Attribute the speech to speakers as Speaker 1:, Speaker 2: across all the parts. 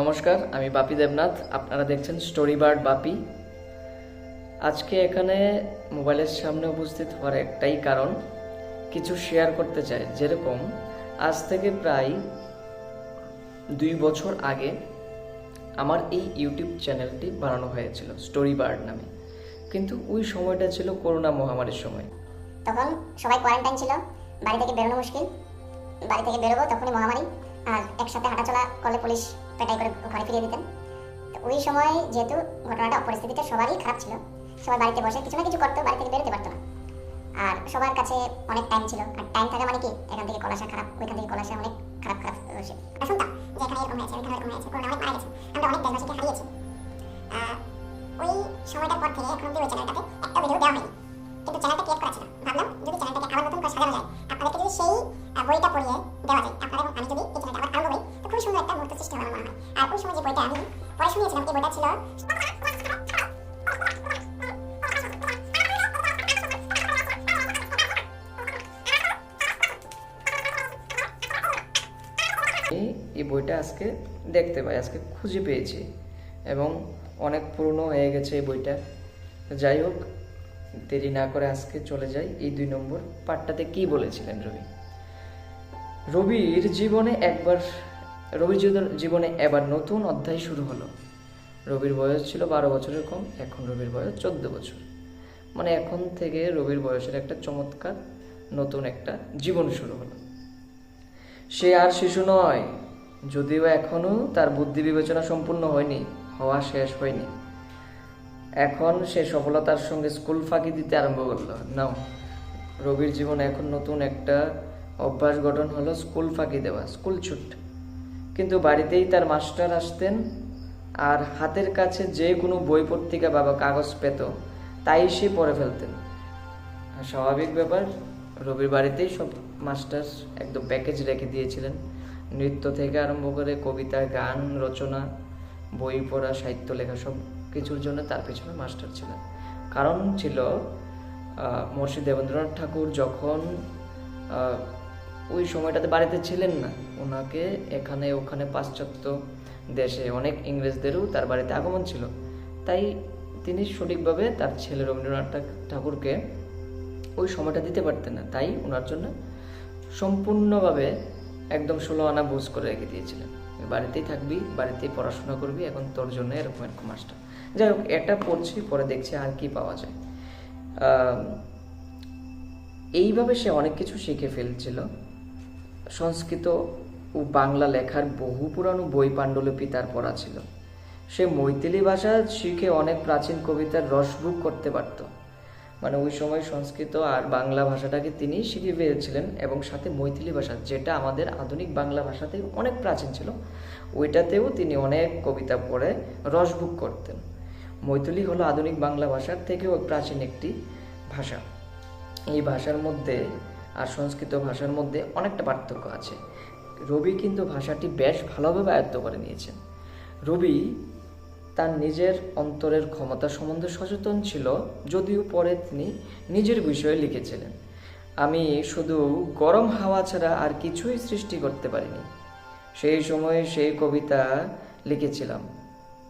Speaker 1: নমস্কার, আমি বাপি দেবনাথ। আপনারা দেখছেন স্টোরি বার্ড বাপি। আজকে এখানে মোবাইলের সামনে উপস্থিত হওয়ার একটাই কারণ, কিছু শেয়ার করতে চাই। যেরকম, আজ থেকে প্রায় দুই বছর আগে আমার এই ইউটিউব চ্যানেলটি বানানো হয়েছিল স্টোরি বার্ড নামে। কিন্তু ওই সময়টা ছিল করোনা মহামারীর সময়।
Speaker 2: তখন সবাই কোয়ারেন্টাইন ছিল, বাড়ি থেকে বেরোনো মুশকিল। বাড়ি থেকে বেরোবো তখনই মহামারী, আর একসাথে হাঁটাচলা করলে পুলিশ পেটাই করে ঘরে ফিরিয়ে দিতেন। তো ওই সময় যেহেতু ঘটনাটা, পরিস্থিতিটা সবারই খারাপ ছিল সবাই বাড়িতে বসে কিছু না কিছু করতো, বাড়ি থেকে বেরোতে পারতো না। আর সবার কাছে অনেক টাইম ছিল, আর টাইম থাকা মানে কি? এখান থেকে কলাশা খারাপ, ওইখান থেকে কলাশা অনেক খারাপ খারাপ আমরা শুনতাম যে এখানে এরকম হয়েছে, ওইখানে এরকম হয়েছে, করোনা মারা গেছে। আমরা অনেক দেশবাসীকে হারিয়েছি। ওই সময়টার পর থেকে এখন অব্দি ওই চ্যানেলটাতে একটা ভিডিও দেওয়া হয়নি। কিন্তু চ্যানেলটা ক্রিয়েট করা ছিল। ভাবলাম যদি চ্যানেলটাকে আবার নতুন করে সাজানো যায়, আপনাদেরকে যদি সেই বইটা পড়িয়ে দেওয়া যায়, আপনারা এবং আমি যদি মুহূর্ত সৃষ্টি আমার মনে হয়। আর ওই সময় যে বইটা আমি পরে শুনিয়েছিলাম এই বইটা ছিল
Speaker 1: এই বইটা আজকে দেখতে পাই, আজকে খুঁজে পেয়েছি এবং অনেক পুরনো হয়ে গেছে এই বইটা। যাই হোক, দেরি না করে আজকে চলে যাই এই দুই নম্বর পার্টটাতে কি বলেছিলেন রবি? রবির জীবনে একবার রবির জীবনে এবার নতুন অধ্যায় শুরু হলো। রবির বয়স ছিল বারো বছরের কম, এখন রবির বয়স চোদ্দ বছর। মানে এখন থেকে রবির বয়সের একটা চমৎকার নতুন একটা জীবন শুরু হলো। সে আর শিশু নয়, যদিও এখনও তার বুদ্ধি বিবেচনা সম্পূর্ণ হয়নি, হওয়া শেষ হয়নি। এখন সে সফলতার সঙ্গে স্কুল ফাঁকি দিতে আরম্ভ করল। নাও, রবির জীবনে এখন নতুন একটা অভ্যাস গঠন হলো স্কুল ফাঁকি দেওয়া, স্কুল ছুট। কিন্তু বাড়িতেই তার মাস্টার আসতেন আর হাতের কাছে যে কোনো বই পত্রিকা বা বা কাগজ পেত, তাই সে পড়ে ফেলতেন। স্বাভাবিক ব্যাপার, রবির বাড়িতেই সব মাস্টার একদম প্যাকেজ রেখে দিয়েছিলেন। নৃত্য থেকে আরম্ভ করে কবিতা, গান, রচনা, বই পড়া, সাহিত্য লেখা সব কিছুর জন্য তার পেছনে মাস্টার ছিলেন। কারণ ছিল মহর্ষি দেবেন্দ্রনাথ ঠাকুর যখন ওই সময়টাতে বাড়িতে ছিলেন না। ওনাকে এখানে, ওখানে পাশ্চাত্য দেশে অনেক ইংরেজদেরও তার বাড়িতে আগমন ছিল। তাই তিনি সঠিকভাবে তার ছেলে রবীন্দ্রনাথ ঠাক- ঠাকুরকে ওই সময়টা দিতে পারতেন না। তাই ওনার জন্য সম্পূর্ণভাবে একদম ষোলো আনা বোঝ করে রেখে দিয়েছিলেন। বাড়িতেই থাকবি, বাড়িতেই পড়াশোনা করবি, এখন তোর জন্য এরকম এরকম মাসটা যাই হোক, এটা পড়ছি, পরে দেখছি আর কি পাওয়া যায়। এইভাবে সে অনেক কিছু শিখে ফেলছিল। সংস্কৃত ও বাংলা লেখার বহু পুরানো বই পাণ্ডুলিপি তার পড়া ছিল সে মৈথিলি ভাষা শিখে অনেক প্রাচীন কবিতার রসবুক করতে পারত। মানে ওই সময় সংস্কৃত আর বাংলা ভাষাটাকে তিনি শিখে পেয়েছিলেন এবং সাথে মৈথিলি ভাষা, যেটা আমাদের আধুনিক বাংলা ভাষাতে অনেক প্রাচীন ছিল, ওইটাতেও তিনি অনেক কবিতা পড়ে রসবুক করতেন। মৈথিলি হলো আধুনিক বাংলা ভাষার থেকেও প্রাচীন একটি ভাষা। এই ভাষার মধ্যে আর সংস্কৃত ভাষার মধ্যে অনেকটা পার্থক্য আছে। রবি কিন্তু ভাষাটি বেশ ভালোভাবে আয়ত্ত করে নিয়েছেন। রবি তার নিজের অন্তরের ক্ষমতা সম্বন্ধে সচেতন ছিল, যদিও পরে তিনি নিজের বিষয়ে লিখেছিলেন। আমি শুধু গরম হাওয়া ছাড়া আর কিছুই সৃষ্টি করতে পারিনি। সেই সময়ে সেই কবিতা লিখেছিলাম,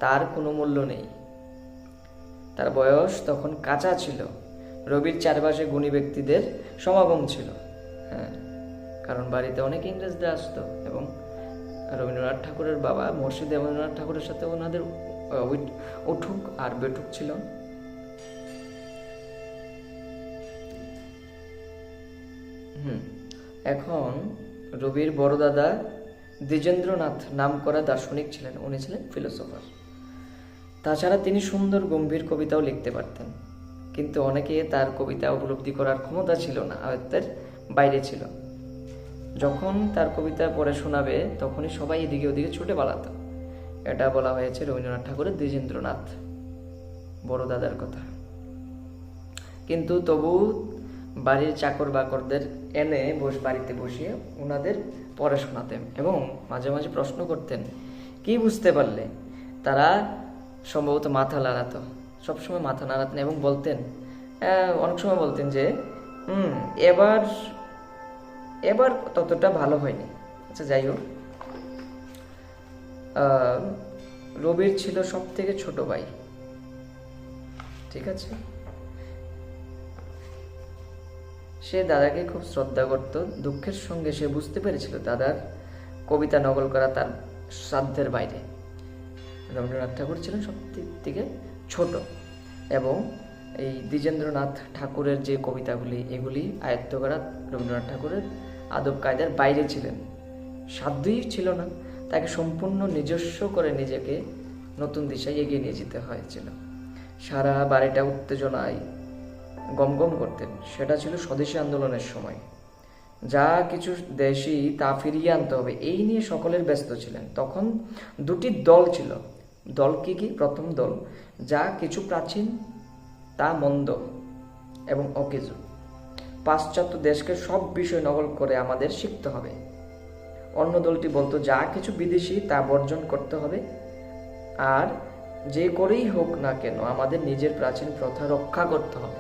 Speaker 1: তার কোনো মূল্য নেই। তার বয়স তখন কাঁচা ছিল। রবির চারপাশে গুণী ব্যক্তিদের সমাগম ছিল। হ্যাঁ কারণ বাড়িতে অনেক ইংরেজদের আসতো এবং রবীন্দ্রনাথ ঠাকুরের বাবা মহর্ষি দেবেন্দ্রনাথ ঠাকুরের সাথে ওনাদের উঠুক আর বেঠুক ছিল। হুম, এখন রবির বড় দাদা দ্বিজেন্দ্রনাথ নাম করা দার্শনিক ছিলেন, উনি ছিলেন ফিলোসফার। তাছাড়া তিনি সুন্দর, গম্ভীর কবিতাও লিখতে পারতেন। কিন্তু অনেকে তার কবিতা উপলব্ধি করার ক্ষমতা ছিল না আয়ত্তের বাইরে ছিল। যখন তার কবিতা পড়ে শোনাবে, তখনই সবাই এদিকে ওদিকে ছুটে পালাতো। এটা বলা হয়েছে রবীন্দ্রনাথ ঠাকুরের দ্বিজেন্দ্রনাথ, বড় দাদার কথা। কিন্তু তবু বাড়ির চাকর বাকরদের এনে বস, বাড়িতে বসিয়ে ওনাদের পড়ে শোনাতেন এবং মাঝে মাঝে প্রশ্ন করতেন, কি বুঝতে পারলে? তারা সম্ভবত মাথা নাড়াতো সবসময় মাথা নাড়াতেন এবং বলতেন অনেক সময় বলতেন যে, হুম, এবার এবার ততটা ভালো হয়নি। আচ্ছা যাই হোক। রবির ছিল সব থেকে ছোট ভাই। ঠিক আছে? সে দাদাকে খুব শ্রদ্ধা করত, দুঃখের সঙ্গে সে বুঝতে পেরেছিল দাদার কবিতা নকল করা তার সাধ্যের বাইরে। রবীন্দ্রনাথ ঠাকুর ছিলেন সব দিক থেকে ছোট। এবং এই দ্বিজেন্দ্রনাথ ঠাকুরের যে কবিতাগুলি, এগুলি আয়ত্ত করা রবীন্দ্রনাথ ঠাকুরের আদব কায়দার বাইরে ছিলেন। সাধ্যই ছিল না, তাকে সম্পূর্ণ নিজস্ব করে নিজেকে নতুন দিশায় এগিয়ে নিয়ে যেতে হয়েছিল। সারা বাড়িটা উত্তেজনায় গমগম করতেন, সেটা ছিল স্বদেশী আন্দোলনের সময়। যা কিছু দেশি তা ফিরিয়ে আনতে হবে, এই নিয়ে সকলের ব্যস্ত ছিলেন। তখন দুটি দল ছিল দল কি কি? প্রথম দল, যা কিছু প্রাচীন, তা মন্দ এবং অকেজু। পাশ্চাত্য দেশকে সব বিষয় নকল করে আমাদের শিখতে হবে। অন্য দলটি বলতো, যা কিছু বিদেশি, তা বর্জন করতে হবে। আর যে করেই হোক না কেন, আমাদের নিজের প্রাচীন প্রথা রক্ষা করতে হবে।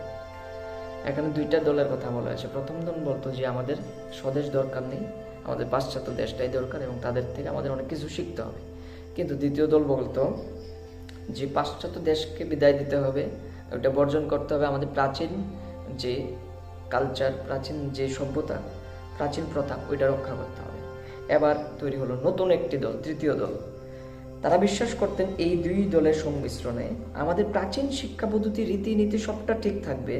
Speaker 1: এখানে দুইটা দলের কথা বলা হয়েছে। প্রথম দল বলতো যে, আমাদের স্বদেশ দরকার নেই, আমাদের পাশ্চাত্য দেশটাই দরকার এবং তাদের থেকে আমাদের অনেক কিছু শিখতে হবে। কিন্তু দ্বিতীয় দল বলতো যে পাশ্চাত্য দেশকে বিদায় দিতে হবে, ওটা বর্জন করতে হবে আমাদের প্রাচীন যে কালচার প্রাচীন যে সভ্যতা, প্রাচীন প্রথা, ওইটা রক্ষা করতে হবে। এবার তৈরি হলো নতুন একটি দল, তৃতীয় দল। তারা বিশ্বাস করতেন এই দুই দলের সংমিশ্রণে আমাদের প্রাচীন শিক্ষা পদ্ধতি, রীতিনীতি সবটা ঠিক থাকবে।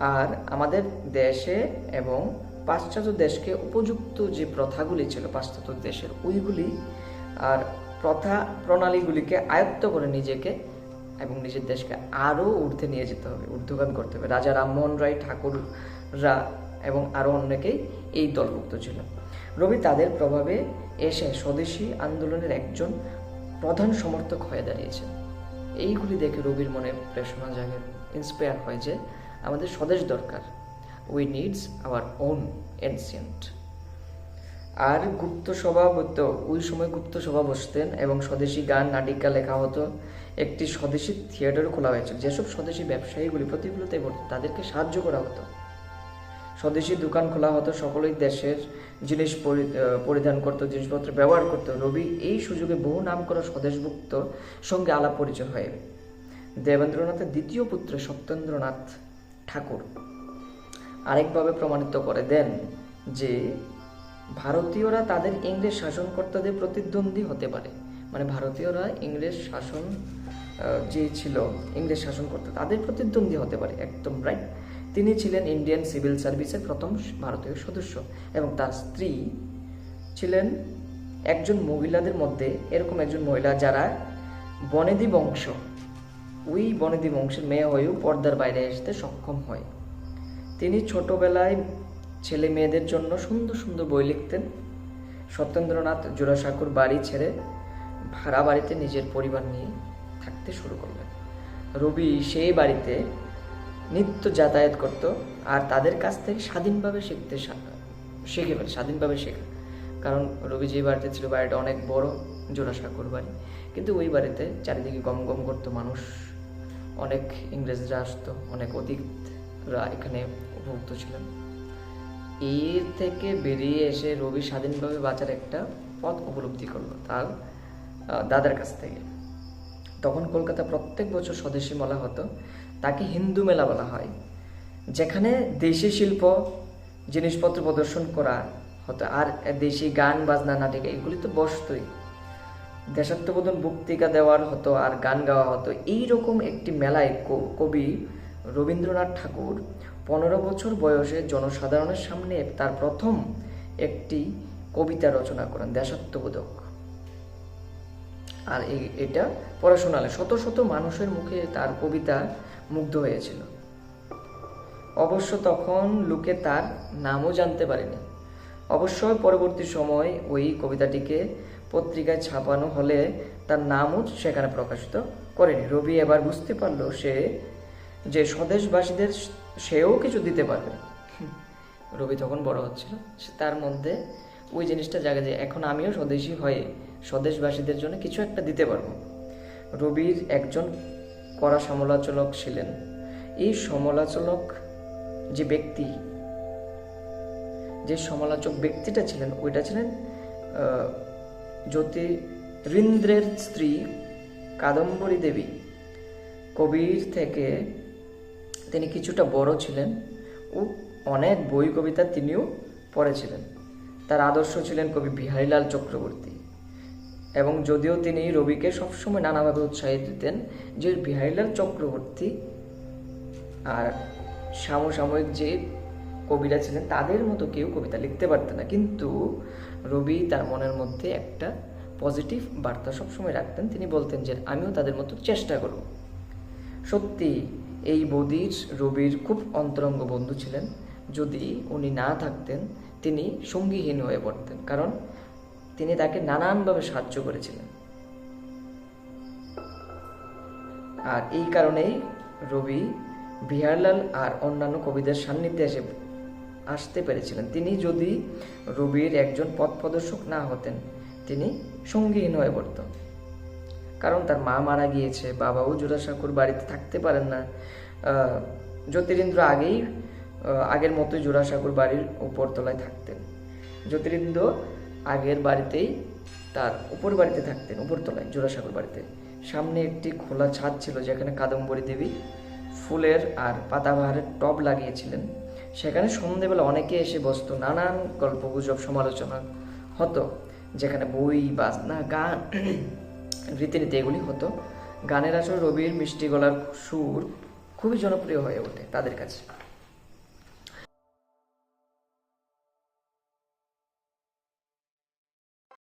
Speaker 1: আর আমাদের দেশে এবং পাশ্চাত্য দেশকে উপযুক্ত যে প্রথাগুলি ছিল, পাশ্চাত্য দেশের, ওইগুলি আর প্রথা প্রণালীগুলিকে আয়ত্ত করে নিজেকে এবং নিজের দেশকে আরও ঊর্ধ্বে নিয়ে যেতে হবে ঊর্ধ্বগান করতে হবে। রাজা রামমোহন রায় ঠাকুররা এবং আরও অনেকেই এই দলভুক্ত ছিল। রবি তাদের প্রভাবে এসে স্বদেশী আন্দোলনের একজন প্রধান সমর্থক হয়ে দাঁড়িয়েছেন। এইগুলি দেখে রবির মনে প্রেরণা জাগে ইন্সপায়ার হয় যে আমাদের স্বদেশ দরকার। We needs our own ancient আর গুপ্ত সভা হতো। ওই সময় গুপ্ত সভা বসতেন এবং স্বদেশী গান, নাটিকা, লেখা হতো। একটি স্বদেশী থিয়েটারও খোলা হয়েছিল যেসব স্বদেশী ব্যবসায়ীগুলি প্রতিকূলতায় পড়তো, তাদেরকে সাহায্য করা হতো। স্বদেশী দোকান খোলা হতো, সকলেই দেশের জিনিস পরিধান করতো, জিনিসপত্র ব্যবহার করতো। রবি এই সুযোগে বহু নাম করা স্বদেশভুক্ত সঙ্গে আলাপ পরিচয় হয়। দেবেন্দ্রনাথের দ্বিতীয় পুত্র সত্যেন্দ্রনাথ ঠাকুর আরেকভাবে প্রমাণিত করে দেন যে ভারতীয়রা তাদের ইংরেজ শাসনকর্তাদের প্রতিদ্বন্দ্বী হতে পারে। মানে ভারতীয়রা ইংরেজ শাসন যে ছিল ইংরেজ শাসনকর্তা, তাদের প্রতিদ্বন্দ্বী হতে পারে, একদম রাইট তিনি ছিলেন ইন্ডিয়ান সিভিল সার্ভিসের প্রথম ভারতীয় সদস্য এবং তার স্ত্রী ছিলেন একজন মহিলাদের মধ্যে, এরকম একজন মহিলা যারা বনেদি বংশ, ওই বনেদি বংশের মেয়ে হয়েও পর্দার বাইরে আসতে সক্ষম হয়। তিনি ছোটবেলায় ছেলে মেয়েদের জন্য সুন্দর সুন্দর বই লিখতেন। সত্যেন্দ্রনাথ জোড়াসাঁকুর বাড়ি ছেড়ে ভাড়া বাড়িতে নিজের পরিবার নিয়ে থাকতে শুরু করলেন। রবি সেই বাড়িতে নিত্য যাতায়াত করত আর তাদের কাছ থেকে স্বাধীনভাবে শিখতে শিখে ফেলে, স্বাধীনভাবে শেখা। কারণ রবি যে বাড়িতে ছিল, বাড়িটা অনেক বড় জোড়াসাঁকুর বাড়ি। কিন্তু ওই বাড়িতে চারিদিকে গম গম করতো মানুষ। অনেক ইংরেজরা আসতো, অনেক অতীতরা এখানে উপভুক্ত ছিলেন। এর থেকে বেরিয়ে এসে রবি স্বাধীনভাবে বাঁচার একটা পথ উপলব্ধি করল তার দাদার কাছ থেকে। তখন কলকাতা প্রত্যেক বছর স্বদেশী মেলা হতো, তাকে হিন্দু মেলা বলা হয়, যেখানে দেশি শিল্প, জিনিসপত্র প্রদর্শন করা হতো, আর দেশি গান, বাজনা, নাটিকা, এগুলি তো বসতই। দেশাত্মবোধন বক্তৃতা দেওয়ার হতো আর গান গাওয়া হতো। এই রকম একটি মেলায় কবি রবীন্দ্রনাথ ঠাকুর পনেরো বছর বয়সে জনসাধারণের সামনে তার প্রথম একটি কবিতা রচনা করেন দেশাত্মবোধক। আর এটা পড়ে শোনালে শত শত মানুষের মুখে তার কবিতা মুগ্ধ হয়েছিল। অবশ্য তখন লোকে তার নামও জানতে পারেনি। অবশ্যই পরবর্তী সময় ওই কবিতাটিকে পত্রিকায় ছাপানো হলে তার নামও সেখানে প্রকাশিত করেনি। রবি এবার বুঝতে পারল সে যে স্বদেশবাসীদের সেও কিছু দিতে পারবে। রবি তখন বড় হচ্ছিল। তার মধ্যে ওই জিনিসটা জাগে যে এখন আমিও স্বদেশী হয়ে স্বদেশবাসীদের জন্য কিছু একটা দিতে পারব। রবির একজন কড়া সমালোচক ছিলেন। এই সমালোচক যে ব্যক্তি, যে সমালোচক ব্যক্তিটা ছিলেন, ওইটা ছিলেন জ্যোতিরিন্দ্রের স্ত্রী কাদম্বরী দেবী। কবির থেকে তিনি কিছুটা বড় ছিলেন ও অনেক বই কবিতা তিনিও পড়েছিলেন। তার আদর্শ ছিলেন কবি বিহারীলাল চক্রবর্তী। এবং যদিও তিনি রবিকে সবসময় নানাভাবে উৎসাহিত দিতেন, যে বিহারীলাল চক্রবর্তী আর সমসাময়িক যে কবিরা ছিলেন, তাদের মতো কেউ কবিতা লিখতে পারতেন না। কিন্তু রবি তার মনের মধ্যে একটা পজিটিভ বার্তা সবসময় রাখতেন। তিনি বলতেন যে, আমিও তাদের মতো চেষ্টা করব। সত্যি এই বদির রবির খুব অন্তরঙ্গ বন্ধু ছিলেন। যদি উনি না থাকতেন, তিনি সঙ্গীহীন হয়ে পড়তেন, কারণ তিনি তাকে নানানভাবে সাহায্য করেছিলেন। আর এই কারণেই রবি বিহারলাল আর অন্যান্য কবিদের সান্নিধ্যে এসে আসতে পেরেছিলেন। তিনি যদি রবির একজন পথ প্রদর্শক না হতেন, তিনি সঙ্গীহীন হয়ে পড়ত কারণ তার মা মারা গিয়েছে, বাবাও জোড়াসাঁকুর বাড়িতে থাকতে পারেন না। জ্যোতিরিন্দ্র আগেই আগের মতোই জোড়াসাঁকুর বাড়ির উপরতলায় থাকতেন। জ্যোতিরিন্দ্র আগের বাড়িতেই তার উপর বাড়িতে থাকতেন, উপরতলায়, জোড়াসাঁকুর বাড়িতে। সামনে একটি খোলা ছাদ ছিল, যেখানে কাদম্বরী দেবী ফুলের আর পাতাবাহারের টব লাগিয়েছিলেন। সেখানে সন্ধেবেলা অনেকে এসে বসতো, নানান গল্প গুজব সমালোচনা হতো, যেখানে বই, বাজনা, গান রীতিনীতি এগুলি হতো। গানের আসলে রবির মিষ্টি গলার সুর খুবই জনপ্রিয় হয়ে ওঠে তাদের কাছে।